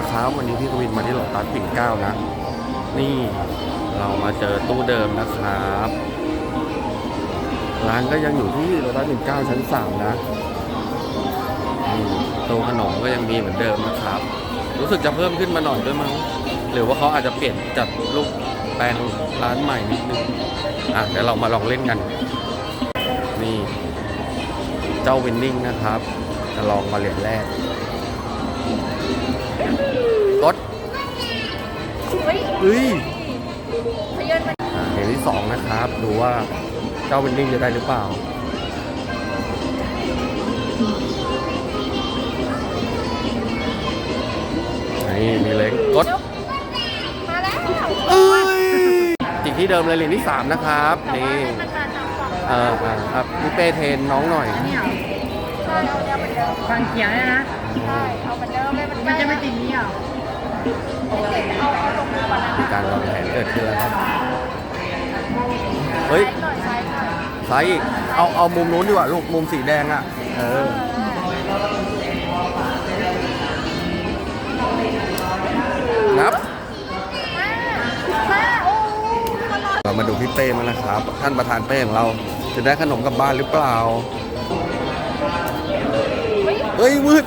นะครับวันนี้พี่กวินมาที่โลตัสปิ่นเก้านะ นี่เรามาเจอตู้เดิมนะครับร้านก็ยังอยู่ที่โลตัสปิ่นเก้าชั้นสามนะนี่ตู้ขนมก็ยังมีเหมือนเดิมนะครับ รู้สึกจะเพิ่มขึ้นมาหน่อยด้วยมั้งหรือว่าเขาอาจจะเปลี่ยนจัดลูกแปลงร้านใหม่นิดนึงอะเดี๋ยวเรามาลองเล่นกัน นี่ เจ้าวินนิ่งนะครับ จะลองมาเหรียญแรก กดเฮ้ยเอ้ยทะเยอนมันอ่าเหรียญที่สองนะครับ ดูว่าเจ้าวินนิ่งจะได้หรือเปล่านี่มีเล็กกดมาแล้วเอ้ยจิกที่เดิมเลยเหรียญที่สามนะครับแต่ว่านี่ให้มันมาจากฝั่งเอออ่าครับพี่เป้เทรนน้องหน่อยนี่เหรอใช่เอาเนี้ยเหมือนเดิมฟันเขียวเนี่ยนะใช่เอาเหมือนเดิมเลยมันใกมัล้นจะไม่ติดนี้เหรอไม่ติดเอาเอาลงมือก่อนนะ มีการวางแผนเกิดขึ้นแล้วครับเฮ้ยซ้ายหน่อยซ้ายหน่อยซ้ายอีกเอาเอามุมนู้นดีกว่าลูกมุมสีแดงอะ เออนับมามาโอ้ตลอดเรามาดูพี่เป้มานะครับ ท่านประธานเป้ของเราจะได้ขนมกลับบ้านหรือเปล่า เฮ้ยเฮ้ยมืด